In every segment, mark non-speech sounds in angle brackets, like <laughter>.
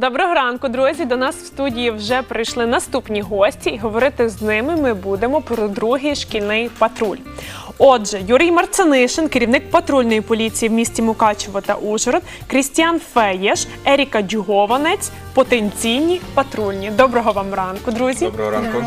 Доброго ранку, друзі. До нас в студії вже прийшли наступні гості, і говорити з ними ми будемо про другий шкільний патруль. Отже, Юрій Марцанишин, керівник патрульної поліції в місті Мукачево та Ужгород, Крістіан Феєш, Еріка Дюгованець, потенційні патрульні. Доброго вам ранку, друзі. Доброго ранку.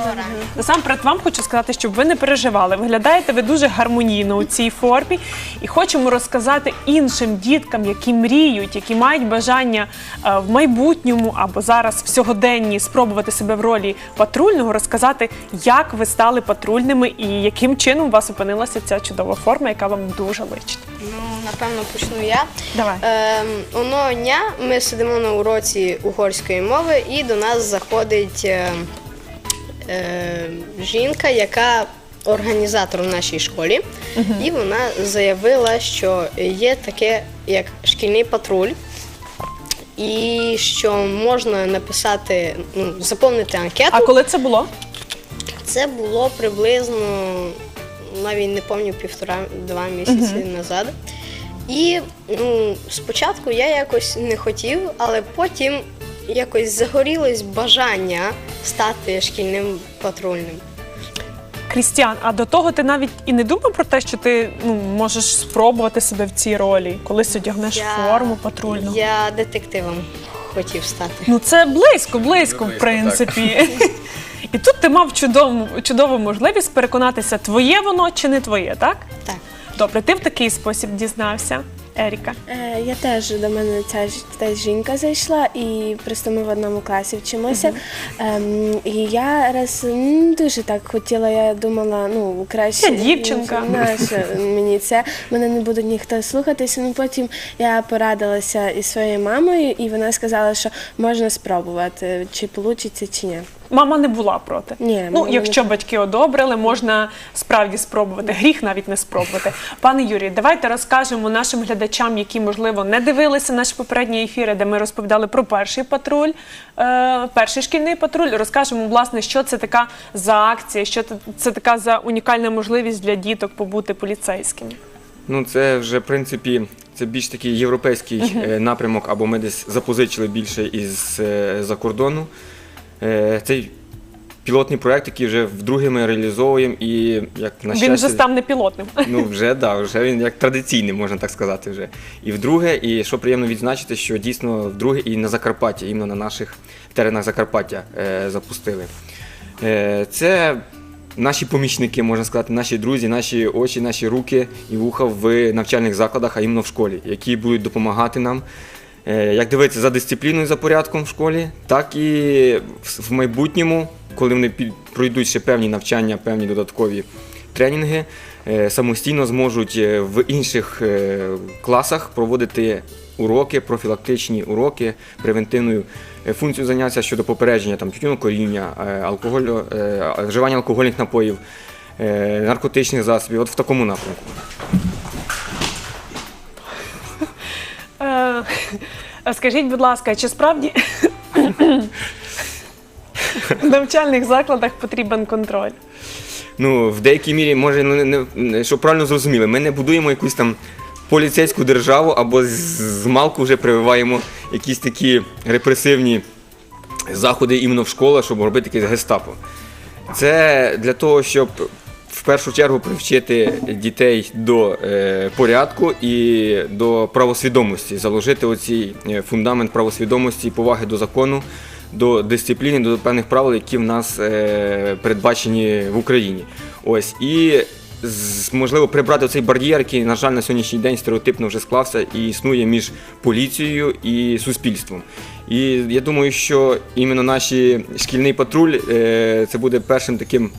Насамперед вам хочу сказати, щоб ви не переживали. Виглядаєте ви дуже гармонійно у цій формі, і хочемо розказати іншим діткам, які мріють, які мають бажання е, в майбутньому або зараз в сьогоденні спробувати себе в ролі патрульного, розказати, як ви стали патрульними і яким чином у вас опинилася ця чудова форма, яка вам дуже личить. Ну, напевно, почну я. Давай. Ем, одного дня ми сидимо на уроці угорської мови, і до нас заходить е, е, жінка, яка організатор в нашій школі, і вона заявила, що є таке як шкільний патруль. І що можна написати, ну, заповнити анкету. А коли це було? Це було приблизно, навіть не пам'ятаю, півтора-два місяці назад. І ну, спочатку я якось не хотів, але потім якось загорілось бажання стати шкільним патрульним. Крістіан, а до того ти навіть і не думав про те, що ти ну, можеш спробувати себе в цій ролі, колись одягнеш Я- форму патрульну. Я детективом хотів стати. Ну це близько, близько, в принципі. І тут ти мав чудову, чудову можливість переконатися, твоє воно чи не твоє, так? Так. Добре, ти в такий спосіб дізнався, Еріка. Е, Я теж до мене ця ж- та жінка зайшла, і просто ми в одному класі вчимося. Ем, і я раз м, дуже так хотіла, я думала, ну краще Я дівчинка. ну, <laughs> мені це мене не буде ніхто слухатися. Ну потім я порадилася із своєю мамою, і вона сказала, що можна спробувати, чи вийде, чи ні. Мама не була проти. Ні, ну, якщо не- батьки одобрили, можна справді спробувати. Гріх навіть не спробувати. Пане Юрію, давайте розкажемо нашим глядачам, які можливо не дивилися наші попередні ефіри, де ми розповідали про перший патруль, е, перший шкільний патруль. Розкажемо, власне, що це така за акція, що це, це така за унікальна можливість для діток побути поліцейськими. Ну, це вже, в принципі, це більш такий європейський е, напрямок, або ми десь запозичили більше із е, за кордону. Е, Цей пілотний проект, який вже вдруге ми реалізовуємо, і як на Він вже став непілотним. Ну, вже да, вже він як традиційний, можна так сказати. вже. І вдруге, і що приємно відзначити, що дійсно вдруге і на Закарпатті, іменно на наших теренах Закарпаття е, запустили. Е, це наші помічники, можна сказати, наші друзі, наші очі, наші руки і вуха в навчальних закладах, а іменно в школі, які будуть допомагати нам. Е, Як дивитися за дисципліною, за порядком в школі, так і в майбутньому, коли вони пройдуть ще певні навчання, певні додаткові тренінги, е, самостійно зможуть е, в інших класах проводити уроки, профілактичні уроки, превентивною функцією зайнятися щодо попередження там, тютюнокоріння, алкоголю, вживання алкогольних напоїв, наркотичних засобів, от в такому напрямку. Е, <laughs> Скажіть, будь ласка, чи справді в навчальних закладах потрібен контроль? Ну, в деякій мірі, може, ну, не, не, щоб правильно зрозуміли, ми не будуємо якусь там поліцейську державу або з, з малку вже прививаємо якісь такі репресивні заходи іменно в школах, щоб робити якесь гестапо. Це для того, щоб в першу чергу привчити дітей до е, порядку і до правосвідомості, заложити оцей фундамент правосвідомості поваги до закону, до дисципліни, до певних правил, які в нас е, передбачені в Україні. Ось і можливо прибрати цей бар'єр, який, на жаль, на сьогоднішній день стереотипно вже склався і існує між поліцією і суспільством. І я думаю, що іменно наш шкільний патруль е, це буде першим таким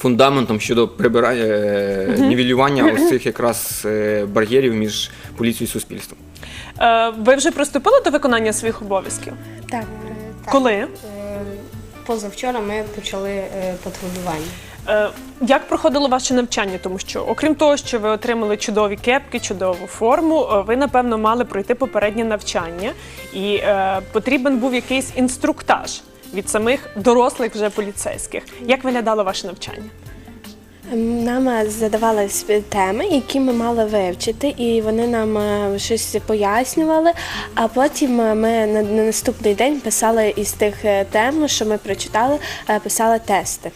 фундаментом щодо прибирання е, нівелювання ось цих якраз е, бар'єрів між поліцією і суспільством. Е, Ви вже приступили до виконання своїх обов'язків? Так. Коли? Е, Позавчора ми почали е, патрулювання. Е, Як проходило ваше навчання? Тому що, окрім того, що ви отримали чудові кепки, чудову форму, е, ви напевно мали пройти попереднє навчання, і е, потрібен був якийсь інструктаж від самих дорослих вже поліцейських. Як виглядало ваше навчання? Ем, Нам задавали теми, які ми мали вивчити, і вони нам е, щось пояснювали. А потім е, ми на, на наступний день писали із тих е, тем, що ми прочитали, е, писали тести.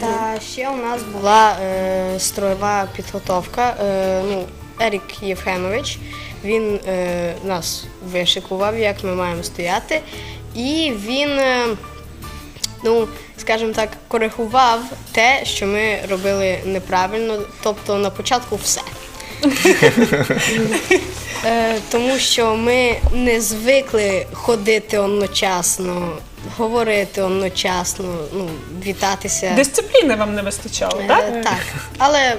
Та ще у нас була е, строєва підготовка. Е, ну, Ерік Євгенович, він е, нас вишикував, як ми маємо стояти. І він, е, ну, скажімо так, коригував те, що ми робили неправильно, тобто на початку все. <laughs> Е, тому що ми не звикли ходити одночасно, говорити одночасно, ну, вітатися. Дисципліни вам не вистачало, Е, так? так. Але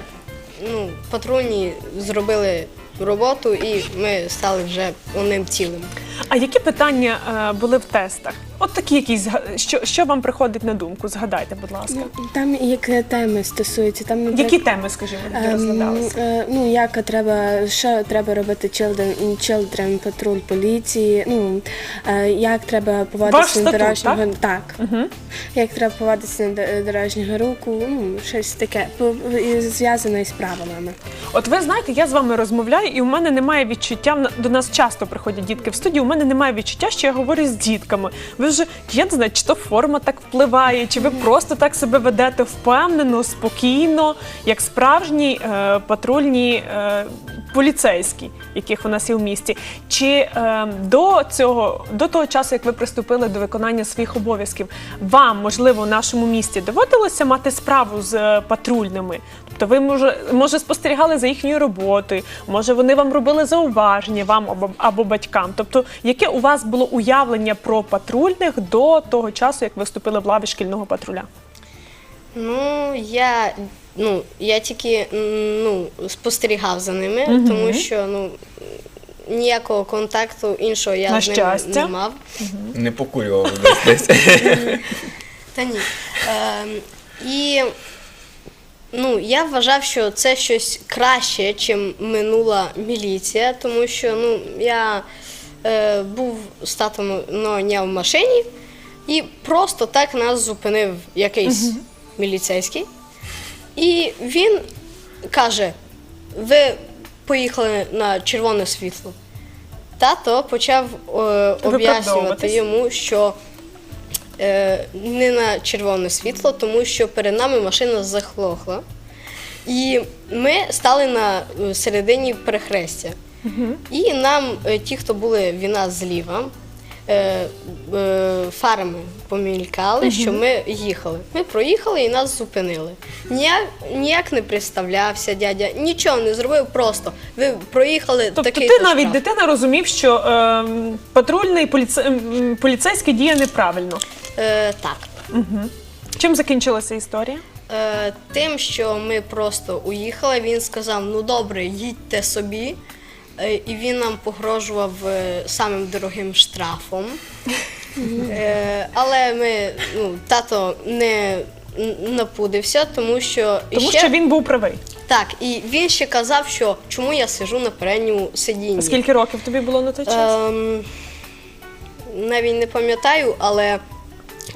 ну, патрульні зробили роботу і ми стали вже одним цілим. А які питання е, були в тестах? От такі якісь що, що вам приходить на думку? Згадайте, будь ласка. Там як е, теми стосуються, там наприклад, Які теми, скажімо, які Ем, розглядалися? е, Ну, як треба, що треба робити children, children патруль поліції, ну, е, як треба Ваш поводитися на статут, дорожнього так? Як треба поводитися на до- дорожнього руху, ну, щось таке, по- і зв'язане із правилами. От ви знаєте, я з вами розмовляю, і у мене немає відчуття. в на- До нас часто приходять дітки в студію. У мене немає відчуття, що я говорю з дітками. Ви вже я не знаю, чи то форма так впливає, чи ви просто так себе ведете впевнено, спокійно, як справжні е, патрульні е, поліцейські, яких у нас є в місті. Чи е, до цього, до того часу, як ви приступили до виконання своїх обов'язків, вам можливо у нашому місті доводилося мати справу з е, патрульними? Тобто ви може, може спостерігали за їхньою роботою, може вони вам робили зауваження вам або, або батькам. Тобто, яке у вас було уявлення про патрульних до того часу, як ви вступили в лави шкільного патруля? Ну, я, ну, я тільки ну, спостерігав за ними, тому що ну, ніякого контакту іншого я На з ними не мав. Не покурював десь. Та ні. Ем, і ну, я вважав, що це щось краще, чим минула міліція, тому що ну, я е, був з татом одного дня в машині і просто так нас зупинив якийсь міліцейський. І він каже: ви поїхали на червоне світло. Тато почав е, об'яснювати йому, що не на червоне світло, тому що перед нами машина захлохла. І ми стали на е, середині перехрестя. І нам, е, ті, хто були від нас зліва, е, е, фарами помількали, що ми їхали. Ми проїхали і нас зупинили. Ніяк, ніяк не представлявся дядя, нічого не зробив, просто ви проїхали Тобто, такий. ти навіть дитина розумів, що е, патрульний поліце, м, поліцейський діє неправильно. Е, так. Чим закінчилася історія? Е, тим, що ми просто уїхали, він сказав: ну добре, їдьте собі. Е, і він нам погрожував е, самим дорогим штрафом. Е, але ми, ну, тато не напудився, тому що Тому ще, що він був правий. так, і він ще казав, що чому я сижу на передньому сидінні. Скільки років тобі було на той час? Ем, навіть не пам'ятаю, але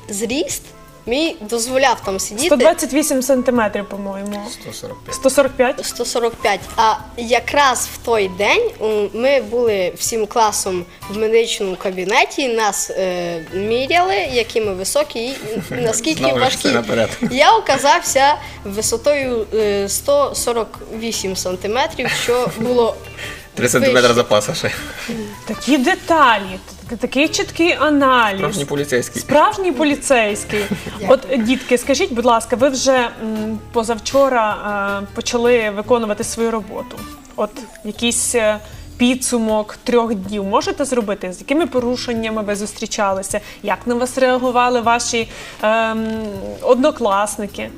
зріст мій дозволяв там сидіти. 128 сантиметрів, по-моєму. 145. 145? 145. А якраз в той день м, ми були всім класом в медичному кабінеті, нас е, міряли, які ми високі і <laughs> наскільки важкі. все наперед. Я оказався висотою е, 148 сантиметрів, що було 3 сантиметри запаса ще. Такі деталі, т- такий чіткий аналіз. Справжній поліцейський. Справжній поліцейський. <laughs> От дітки, скажіть, будь ласка, ви вже м, позавчора е, почали виконувати свою роботу? От якийсь е, підсумок трьох днів можете зробити? З якими порушеннями ви зустрічалися? Як на вас реагували ваші ем, однокласники?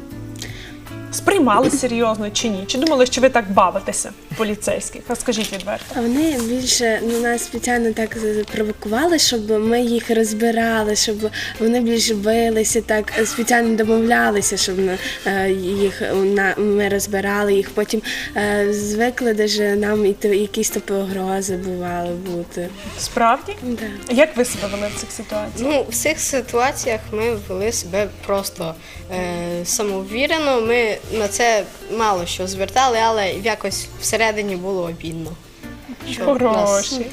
Сприймали серйозно чи ні? Чи думали, що ви так бавитеся поліцейських? Розкажіть відверто. А вони більше ну, нас спеціально так провокували, щоб ми їх розбирали, щоб вони більше билися, так спеціально домовлялися, щоб на- е, їх на, ми розбирали їх. Потім е, звикли даже нам і то- якісь то погрози бували бути. Справді? Да. Як ви себе вели в цих ситуаціях? Ну, в цих ситуаціях ми вели себе просто е, самовірено. Ми на це мало що звертали, але якось всередині було обідно. Що нас Хороші.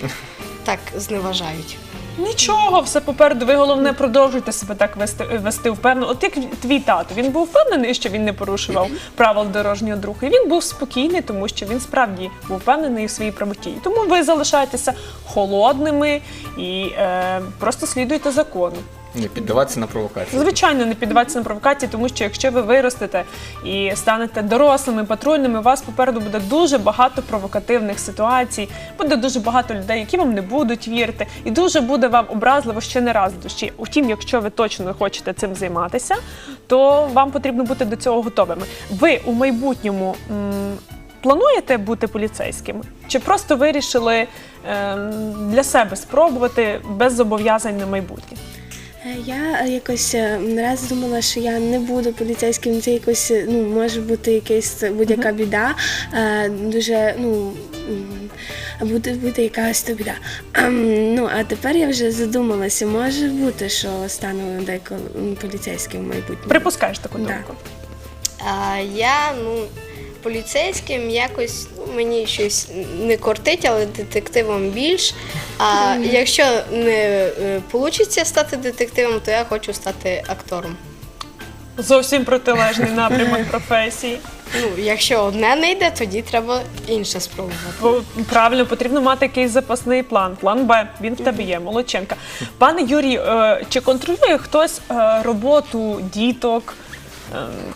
так зневажають. Нічого, все попереду. Ви головне продовжуйте себе так вести, вести впевнено. От як твій тато, він був впевнений, що він не порушував правил дорожнього руху. І він був спокійний, тому що він справді був впевнений в своїй правоті. І Тому ви залишаєтеся холодними і е, просто слідуйте закону. Не піддаватися на провокації. Звичайно, не піддаватися на провокації, тому що якщо ви виростете і станете дорослими, патрульними, у вас попереду буде дуже багато провокативних ситуацій, буде дуже багато людей, які вам не будуть вірити, і дуже буде вам образливо ще не раз в душі. Утім, якщо ви точно хочете цим займатися, то вам потрібно бути до цього готовими. Ви у майбутньому. Плануєте бути поліцейським? Чи просто вирішили ем, для себе спробувати без зобов'язань на майбутнє? Е, Я е, якось е, раз думала, що я не буду поліцейським. Це якось ну може бути якась будь-яка біда. Дуже ну. Буде бути якась то біда. Ну а тепер я вже задумалася, може бути, що стану деколи поліцейським в майбутньому. Припускаєш таку Да. А я, ну, поліцейським якось ну, мені щось не кортить, але детективом більш. А якщо не вийде стати детективом, то я хочу стати актором. Зовсім протилежний напрямок професії. Ну, якщо одне не йде, тоді треба інше спробувати. Бо, Правильно, потрібно мати якийсь запасний план. План Б. Він в тебе є. Молодченка. Пане Юрій, е, чи контролює хтось е, роботу діток,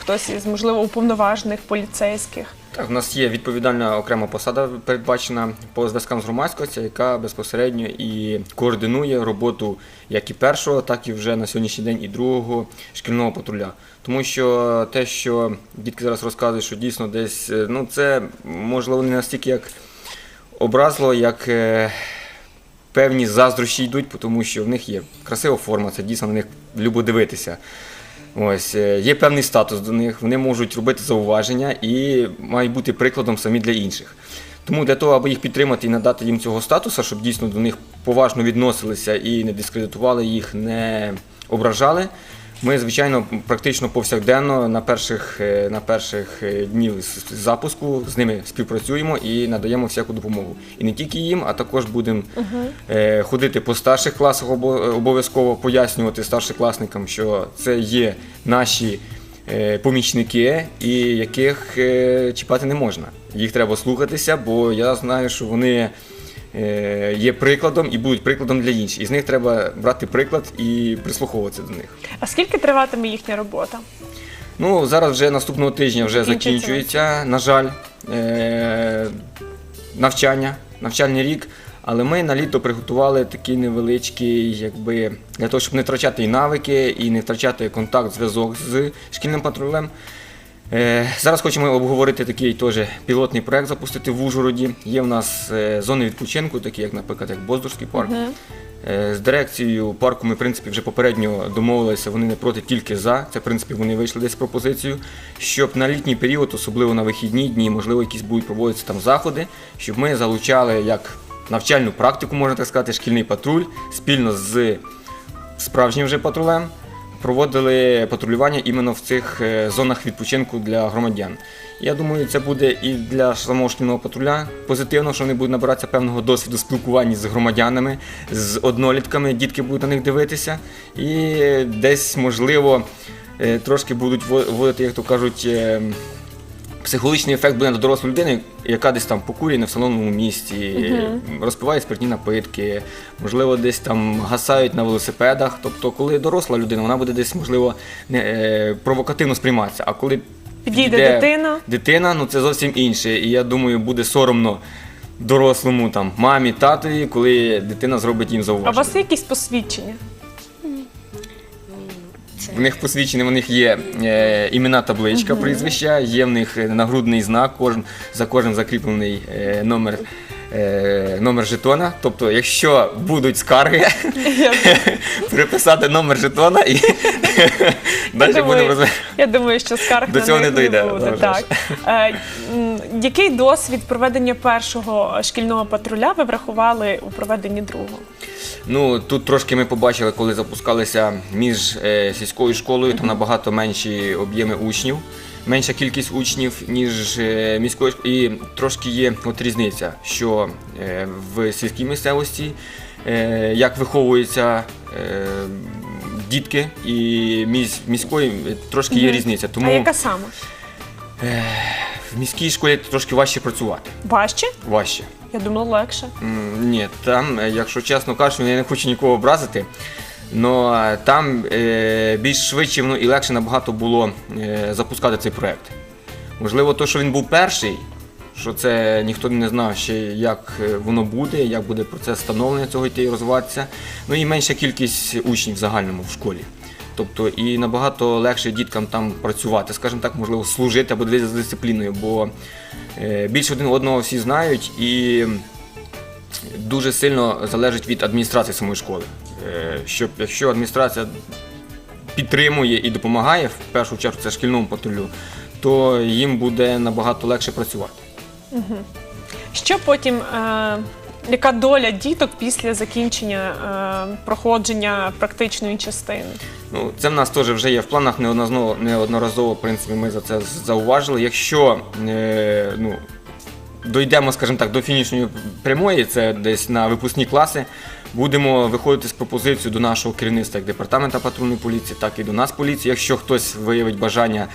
хтось із можливо уповноважених поліцейських? Так, у нас є відповідальна окрема посада передбачена по зв'язкам з громадськістю, яка безпосередньо і координує роботу як і першого, так і вже на сьогоднішній день і другого шкільного патруля. Тому що те, що дітки зараз розказують, що дійсно десь, е, ну це можливо не настільки як образливо, як е, певні заздрощі йдуть, тому що в них є красива форма, це дійсно на них любо дивитися. Ось е, є певний статус до них, вони можуть робити зауваження і мають бути прикладом самі для інших. Тому для того, аби їх підтримати і надати їм цього статусу, щоб дійсно до них поважно відносилися і не дискредитували їх, не ображали. Ми, звичайно, практично повсякденно на перших, е, на перших е, днів запуску з ними співпрацюємо і надаємо всяку допомогу. І не тільки їм, а також будемо е, ходити по старших класах обо- обов'язково пояснювати старшокласникам, що це є наші помічники, і яких чіпати не можна. Їх треба слухатися, бо я знаю, що вони є прикладом і будуть прикладом для інших. І з них треба брати приклад і прислуховуватися до них. А скільки триватиме їхня робота? Ну, зараз вже наступного тижня вже Закінчується. на жаль, е- навчання, навчальний рік. Але ми на літо приготували такий невеличкий, якби для того, щоб не втрачати і навики, і не втрачати контакт, зв'язок з шкільним патрулем. Е, Зараз хочемо обговорити такий теж пілотний проект запустити в Ужгороді. Є в нас е, зони відпочинку, такі як, наприклад, як Боздорський парк. Е, З дирекцією парку ми, в принципі, вже попередньо домовилися, вони не проти тільки за. Це, в принципі, вони вийшли десь з пропозицією, щоб на літній період, особливо на вихідні дні, можливо, якісь будуть проводитися там заходи, щоб ми залучали як навчальну практику, можна так сказати, шкільний патруль спільно з справжнім вже патрулем. Проводили патрулювання іменно в цих е, зонах відпочинку для громадян. Я думаю, це буде і для самого шкільного патруля позитивно, що вони будуть набиратися певного досвіду спілкування з громадянами, з однолітками, дітки будуть на них дивитися. І десь, можливо, е, трошки будуть во- вводити, як то кажуть, е, психологічний ефект буде на дорослу людину, яка десь там покурює не в салонному місці, розпиває спиртні напитки, можливо, десь там гасають на велосипедах. Тобто, коли доросла людина, вона буде десь, можливо, не, е, провокативно сприйматися. А коли Підійде дитина. дитина, ну це зовсім інше. І я думаю, буде соромно дорослому там мамі, татові, коли дитина зробить їм А у зауваження. вас є якісь посвідчення? В них посвідчені, в них є е, імена, табличка, прізвища, є в них е, нагрудний знак, кожен, за кожним закріплений е, номер, е, номер жетона. Тобто, якщо будуть скарги, <laughs> переписати номер жетона і <laughs> далі будемо думаю, розвивати. Я думаю, що скарг До на цього них не дійде, буде. вже Так. Е, м, який досвід проведення першого шкільного патруля ви врахували у проведенні другого? Ну тут трошки ми побачили, коли запускалися між е, сільською школою, там набагато менші об'єми учнів. менша кількість учнів, ніж е, міської школи. І трошки є от різниця, що е, в сільській місцевості як виховуються дітки і міс- міської трошки є різниця. Тому А яка саме? В міській школі трошки важче працювати. Важче? Важче. Я думала, легше. М, Ні, там, е, якщо чесно кажучи, я не хочу нікого образити. але там е, більш швидше ну, і легше набагато було е, запускати цей проект. Можливо, то, що він був перший, що це ніхто не знав ще, як е, воно буде, як буде процес становлення цього йти і розвиватися. Ну і менша кількість учнів в загальному в школі. Тобто і набагато легше діткам там працювати, скажімо так, можливо, служити або дивитися за дисципліною, бо е, більше один одного всі знають і дуже сильно залежить від адміністрації самої школи. Е, Щоб якщо адміністрація підтримує і допомагає, в першу чергу це шкільному патрулю, то їм буде набагато легше працювати. Що потім, е, яка доля діток після закінчення е, проходження практичної частини? Ну, це в нас теж вже є в планах неодноразово, неодноразово в принципі, ми за це зауважили. Якщо е, ну, дійдемо, скажімо так, до фінішної прямої, це десь на випускні класи, будемо виходити з пропозицією до нашого керівництва як департамента патрульної поліції, так і до нас поліції. Якщо хтось виявить бажання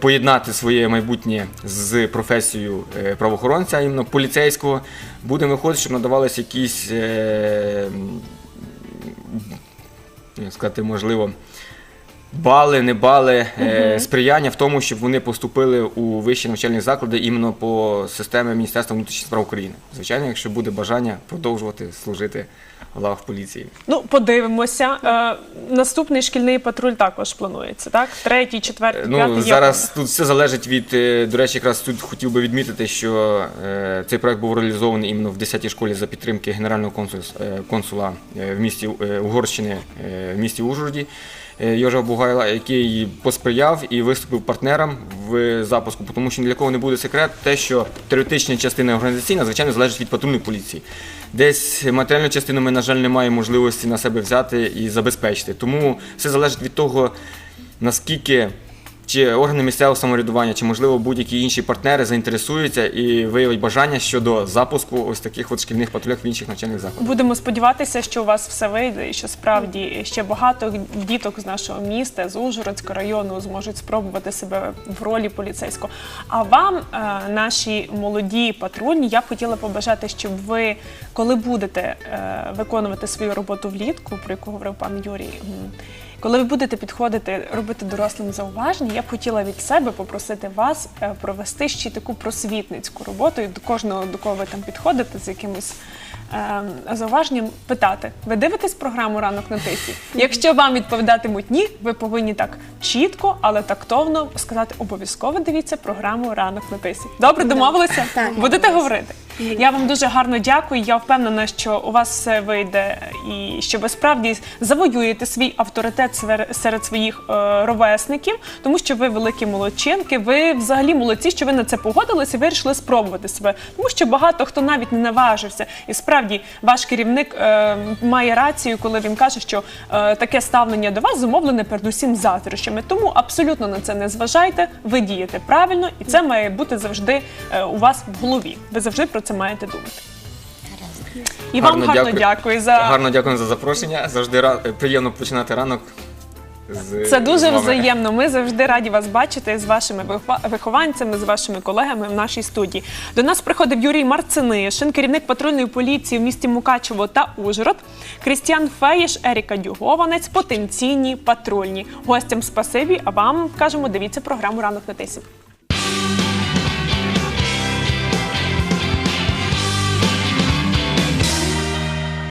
поєднати своє майбутнє з професією е, правоохоронця, іменно поліцейського, будемо виходити, щоб надавалися якісь. Е, сказати, можливо, бали, не бали, е, сприяння в тому, щоб вони поступили у вищі навчальні заклади іменно по системі Міністерства внутрішніх справ України. Звичайно, якщо буде бажання продовжувати служити в лавах поліції. Ну, подивимося. Е, наступний шкільний патруль також планується, так? Третій, четвертий, п'ятий. Ну, є зараз тут все залежить від, е, до речі, якраз тут хотів би відмітити, що е, цей проект був реалізований іменно в 10-й школі за підтримки генерального консула, консула е, в місті е, Угорщини, е, в місті Ужгороді. Е, Йожа Бугайла, який посприяв і виступив партнером в запуску, тому що ні для кого не буде секрет, те, що теоретична частина організаційна, звичайно, залежить від патрульної поліції. Десь матеріальну частину ми, на жаль, не маємо можливості на себе взяти і забезпечити. Тому все залежить від того, наскільки чи органи місцевого самоврядування, чи можливо будь-які інші партнери заінтересуються і виявить бажання щодо запуску ось таких от шкільних патрулях в інших навчальних закладах. Будемо сподіватися, що у вас все вийде, і що справді ще багато діток з нашого міста, з Ужгородського району, зможуть спробувати себе в ролі поліцейського. А вам, е, наші молоді патрульні, я б хотіла побажати, щоб ви, коли будете е, виконувати свою роботу влітку, про яку говорив пан Юрій. Коли ви будете підходити робити дорослим зауваження, я б хотіла від себе попросити вас е, провести ще таку просвітницьку роботу і до кожного, до кого ви там підходите з якимось е, зауваженням, питати: ви дивитесь програму ранок на тисі? Якщо вам відповідатимуть ні, ви повинні так чітко, але тактовно сказати обов'язково дивіться програму ранок на тисі. Добре, домовилися? Так. Будете говорити. Я вам дуже гарно дякую. Я впевнена, що у вас все вийде і що ви справді завоюєте свій авторитет серед своїх е, ровесників, тому що ви великі молодчинки. Ви взагалі молодці, що ви на це погодилися і вирішили спробувати себе. Тому що багато хто навіть не наважився. І справді ваш керівник е, має рацію, коли він каже, що е, таке ставлення до вас зумовлене передусім заздрощами. Тому абсолютно на це не зважайте. Ви дієте правильно, і це має бути завжди у вас в голові. Ви завжди про це маєте думати. І вам гарно дякую, за гарно дякую за запрошення. Завжди ра- приємно починати ранок. З, це з дуже вами. взаємно. Ми завжди раді вас бачити з вашими вихова- вихованцями, з вашими колегами в нашій студії. До нас приходив Юрій Марцинишин, керівник патрульної поліції в місті Мукачево та Ужгород, Крістіан Феєш, Еріка Дюгованець, потенційні патрульні. Гостям спасибі, а вам кажемо, дивіться програму ранок на тисі.